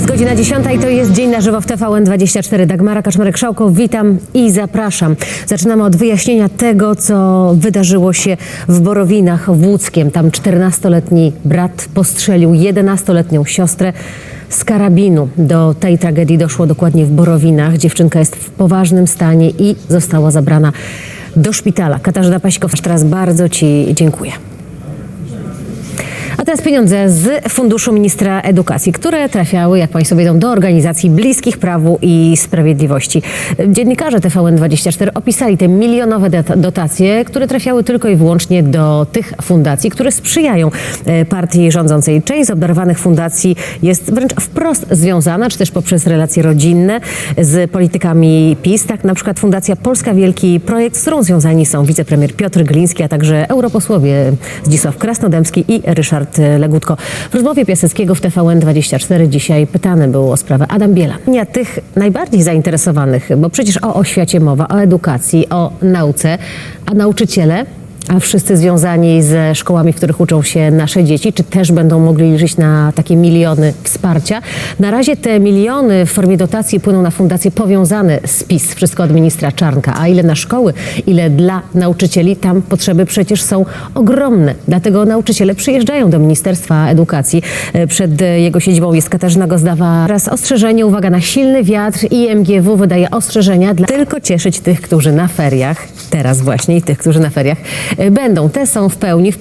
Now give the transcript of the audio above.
Jest godzina 10 i to jest Dzień na żywo w TVN24. Dagmara Kaczmarek-Szałko, witam i zapraszam. Zaczynamy od wyjaśnienia tego, co wydarzyło się w Borowinach w Łódzkiem. Tam 14-letni brat postrzelił 11-letnią siostrę z karabinu. Do tej tragedii doszło dokładnie w Borowinach. Dziewczynka jest w poważnym stanie i została zabrana do szpitala. Katarzyna Paśkow, teraz bardzo Ci dziękuję. A teraz pieniądze z Funduszu Ministra Edukacji, które trafiały, jak Państwo wiedzą, do organizacji bliskich prawu i sprawiedliwości. Dziennikarze TVN24 opisali te milionowe dot- dotacje, które trafiały tylko i wyłącznie do tych fundacji, które sprzyjają e, partii rządzącej. Część z obdarowanych fundacji jest wręcz wprost związana, czy też poprzez relacje rodzinne z politykami PiS. Tak na przykład Fundacja Polska Wielki Projekt, z którą związani są wicepremier Piotr Gliński, a także europosłowie Zdzisław Krasnodębski i Ryszard Legutko. W rozmowie Piaseckiego w TVN24 dzisiaj pytany był o sprawę Adam Biela. Nie tych najbardziej zainteresowanych, bo przecież o oświacie mowa, o edukacji, o nauce, a nauczyciele a wszyscy związani ze szkołami, w których uczą się nasze dzieci, czy też będą mogli liczyć na takie miliony wsparcia? Na razie te miliony w formie dotacji płyną na fundacje powiązane z PiS, wszystko od ministra Czarnka. A ile na szkoły, ile dla nauczycieli, tam potrzeby przecież są ogromne. Dlatego nauczyciele przyjeżdżają do Ministerstwa Edukacji. E, Przed jego siedzibą jest Katarzyna Gozdawa. Teraz ostrzeżenie, uwaga na silny wiatr i MGW wydaje ostrzeżenia dla tylko cieszyć tych, którzy na feriach, teraz właśnie i tych, którzy na feriach będą. Te są w pełni w